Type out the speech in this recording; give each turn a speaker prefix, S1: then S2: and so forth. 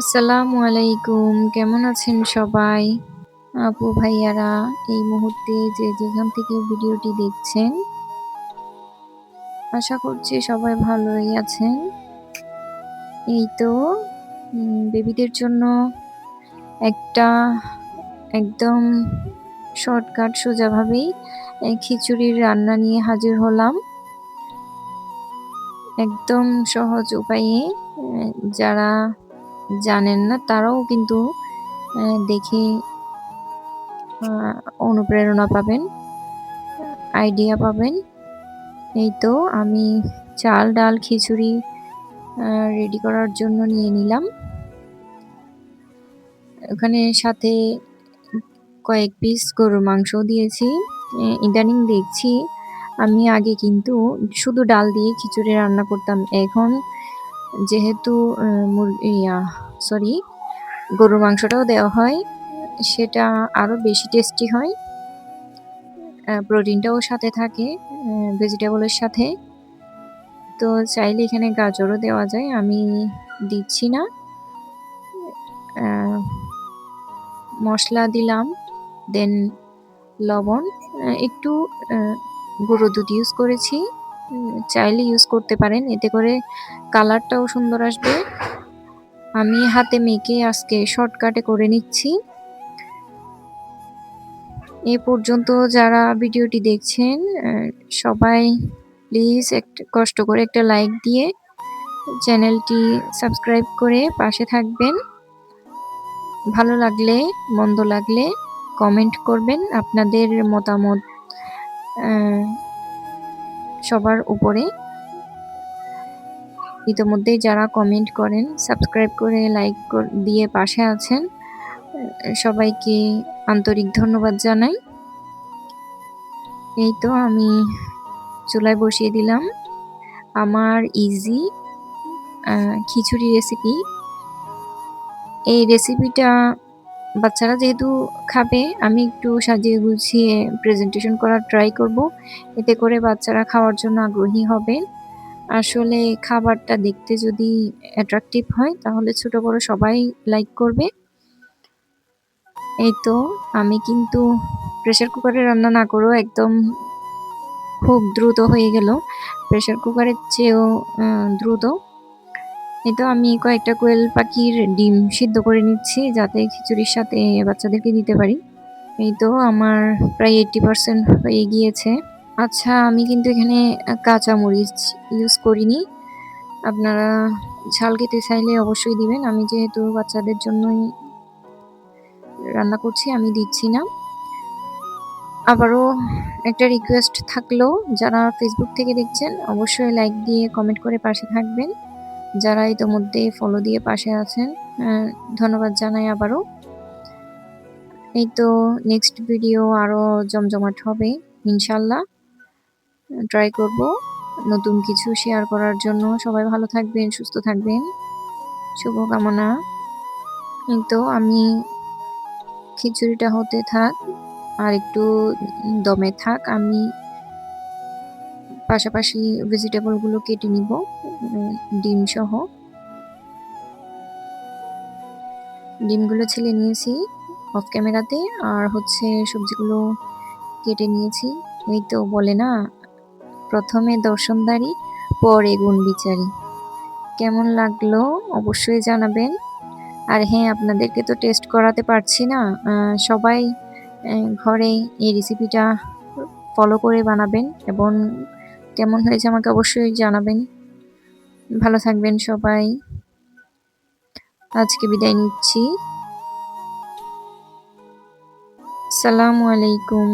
S1: আসসালামু আলাইকুম। কেমন আছেন সবাই? আপু, ভাইয়ারা, এই মুহূর্তে যে যেখান থেকে ভিডিওটি দেখছেন, আশা করছি সবাই ভালোই আছেন। এই তো বেবিদের জন্য একটা একদম শর্টকাট সোজাভাবেই খিচুড়ির রান্না নিয়ে হাজির হলাম। একদম সহজ উপায়ে যারা জানেন না, তারাও কিন্তু দেখে অনুপ্রেরণা পাবেন আইডিয়া পাবেন। এই তো আমি চাল, ডাল, খিচুড়ি রেডি করার জন্য নিয়ে নিলাম। ওখানে সাথে কয়েক পিস গরুর মাংস দিয়েছি। ইদানিং দেখছি, আমি আগে কিন্তু শুধু ডাল দিয়ে খিচুড়ি রান্না করতাম, এখন যেহেতু ইয়া সরি গরুর মাংসটাও দেওয়া হয়, সেটা আরও বেশি টেস্টি হয়। প্রোটিনটাও সাথে থাকে ভেজিটেবলের সাথে। তো চাইলে এখানে গাজরও দেওয়া যায়, আমি দিচ্ছি না। মশলা দিলাম দেন লবণ একটু গুঁড়ো দুধ ইউজ করেছি। চাইলে ইউজ করতে পারেন। এতে করে কালারটাও সুন্দর আসবে। আমি হাতে মেখে আজকে শর্টকাটে করে নিচ্ছি। এ পর্যন্ত যারা ভিডিওটি দেখছেন সবাই প্লিজ একটা কষ্ট করে একটা লাইক দিয়ে চ্যানেলটি সাবস্ক্রাইব করে পাশে থাকবেন। ভালো লাগলে, মন্দ লাগলে কমেন্ট করবেন। আপনাদের মতামত সবার উপরে। ইতোমধ্যেই যারা কমেন্ট করেন সাবস্ক্রাইব করে লাইক দিয়ে পাশে আছেন সবাইকে আন্তরিক ধন্যবাদ জানাই। এই তো আমি চুলায় বসিয়ে দিলাম। আমার ইজি খিচুড়ি রেসিপি এই রেসিপিটা বাচ্চারা যেহেতু খাবে, আমি একটু সাজিয়ে গুছিয়ে প্রেজেন্টেশন করার ট্রাই করব। এতে করে বাচ্চারা খাওয়ার জন্য আগ্রহী হবে। আসলে খাবারটা দেখতে যদি অ্যাট্রাকটিভ হয়, তাহলে ছোট বড় সবাই লাইক করবে। এই তো, আমি কিন্তু প্রেশার কুকারে রান্না না করেও একদম খুব দ্রুত হয়ে গেল। প্রেশার কুকারের চেয়েও দ্রুত। তো আমি কয়েকটা কোয়েল পাখির ডিম সিদ্ধ করে নিচ্ছি যাতে খিচুড়ির সাথে বাচ্চাদেরকে দিতে পারি। এই তো আমার প্রায় এইটটি পার্সেন্ট হয়ে গিয়েছে। আচ্ছা আমি কিন্তু এখানে কাঁচা মরিচ ইউজ করিনি। আপনারা ঝাল খেতে চাইলে অবশ্যই দিবেন। আমি যেহেতু বাচ্চাদের জন্যই রান্না করছি, আমি দিচ্ছি না। আবারও একটা রিকোয়েস্ট থাকল, যারা ফেসবুক থেকে দেখছেন, অবশ্যই লাইক দিয়ে কমেন্ট করে পাশে থাকবেন। যারা ইতোমধ্যে ফলো দিয়ে পাশে আছেন ধন্যবাদ জানাই আবারও। এই তো নেক্সট ভিডিও আরও জমজমাট হবে, ইনশাল্লাহ। ট্রাই করব নতুন কিছু শেয়ার করার জন্য। সবাই ভালো থাকবেন, সুস্থ থাকবেন। শুভকামনা। তো আমি খিচুড়িটা হতে থাক, আর একটু দমে থাক, আমি পাশাপাশি ভেজিটেবলগুলো কেটে নিব। ডিম সহ ডিমগুলো ছেলে নিয়েছি অফ ক্যামেরাতে আর হচ্ছে সবজিগুলো কেটে নিয়েছি। এই তো বলে না, প্রথমে দর্শনদারি, পরে গুণ বিচারি। কেমন লাগল অবশ্যই জানাবেন। আর হ্যাঁ আপনাদেরকে তো টেস্ট করাতে পারছি না। সবাই ঘরে এই রেসিপিটা ফলো করে বানাবেন এবং কেমন হয়েছে আমাকে অবশ্যই জানাবেন। ভালো থাকবেন সবাই। আজকে বিদায় নিচ্ছি। সালামু আলাইকুম।